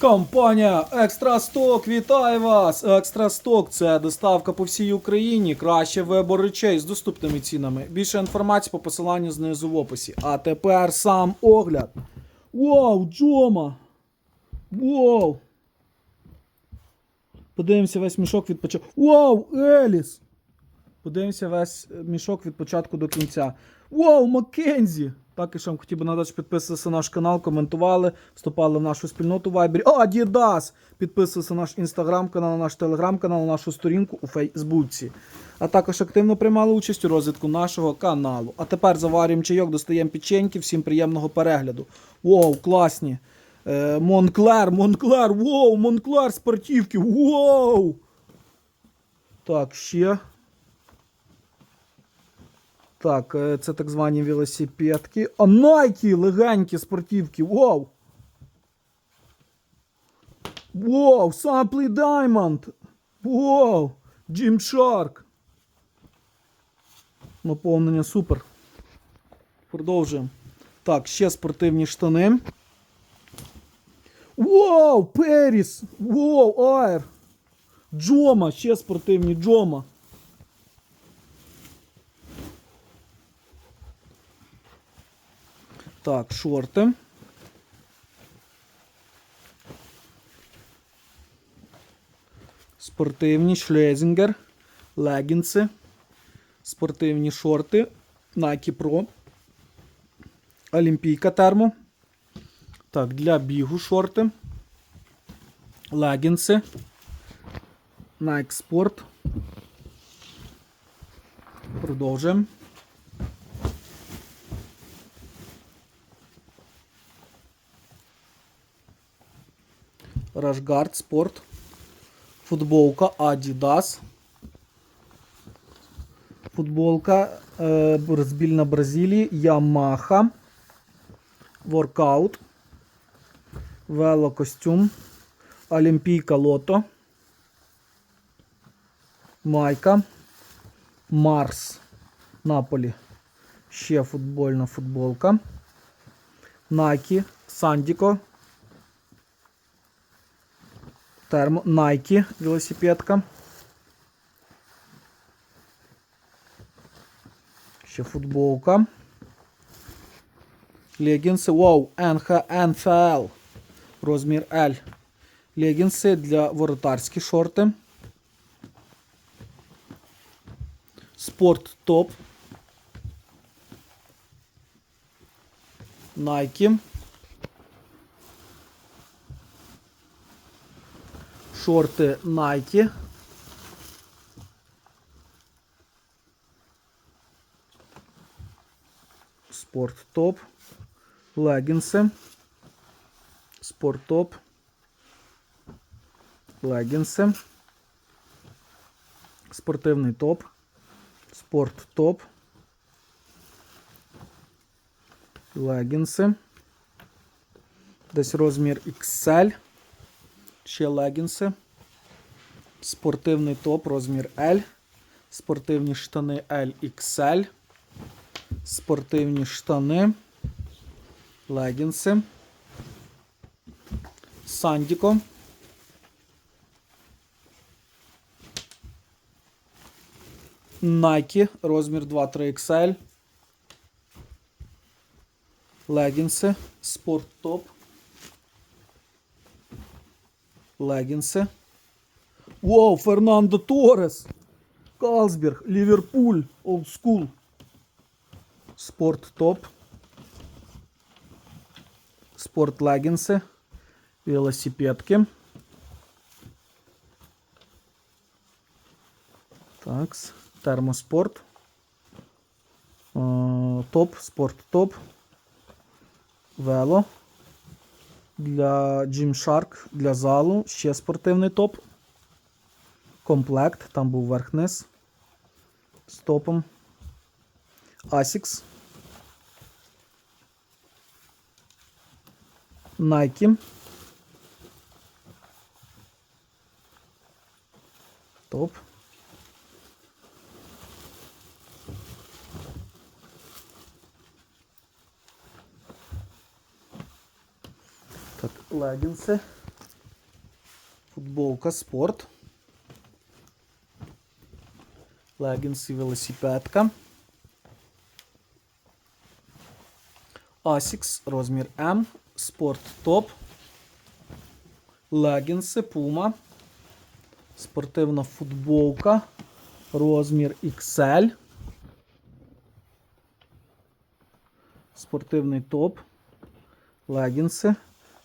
Компанія Екстрасток вітає вас! Екстрасток це доставка по всій Україні. Краще вибор речей з доступними цінами. Більше інформації по посиланню знизу в описі. А тепер сам огляд. Вау, Джома! Вау! Подивимося весь мішок від початку. Вау, Еліс! Подивимося весь мішок від початку до кінця. Вау, Маккензі! Також вам хотів би нагадати, що на наш канал, коментували, вступали в нашу спільноту в Viber. О, Adidas! Підписувалися на наш інстаграм-канал, на наш телеграм-канал, на нашу сторінку у Фейсбуці. А також активно приймали участь у розвитку нашого каналу. А тепер заварюємо чайок, достаємо печеньки. Всім приємного перегляду. Вау, класні! Е, Монклер, Монклер, вау, Монклер спортивки, вау! Так, ще. Так, е, це так звані велосипедки. А Nike легенькі спортивки. Вау! Вау! Sampley Diamond! Вау! Gymshark! Наповнення супер. Продовжуємо. Так, ще спортивні штани. Вау! Періс! Вау! Айр! Джома! Ще спортивні Джома. Так, шорти. Спортивні шлезінгер, легінси, спортивні шорти, Nike Pro, Олімпійка термо. Так, для бігу шорти, легінси, Nike Sport. Продовжуємо. Рашгард Спорт. Футболка Adidas. Футболка е, збільна Бразилії. Yamaha. Воркаут. Велокостюм. Олімпійка Лото. Майка. Марс. Наполі. Ще футбольна футболка. Nike. Сандіко. Термо Nike велосипедка. Ще футболка. Легінси. Вау, НХ НФЛ. Розмір L. Легінси для воротарські шорти. Спорт топ. Nike. Шорти Nike. Спорт топ. Легінси. Спорт топ. Легінси. Спортивний топ. Спорт топ. Легінси. Десь розмір XL. Ще легінси. Спортивний топ, розмір L. Спортивні штани LXL. Спортивні штани. Легінси. Сандіко. Nike, розмір 2-3XL. Легінси. Спорт топ. Легінси. Вау, Фернандо Торес. Калсберг, Ліверпуль, олдскул. Спорт топ. Спорт легінси. Велосипедки. Такс. Термоспорт. Топ, спорт топ. Вело для Gymshark, для залу, ще спортивний топ. Комплект, там був верх-низ з топом. Asics. Nike. Топ. Так, легінси. Футболка спорт. Легінси велосипедка. Asics розмір М. Спорт топ. Легінси Puma. Спортивна футболка. Розмір XL. Спортивний топ. Легінси.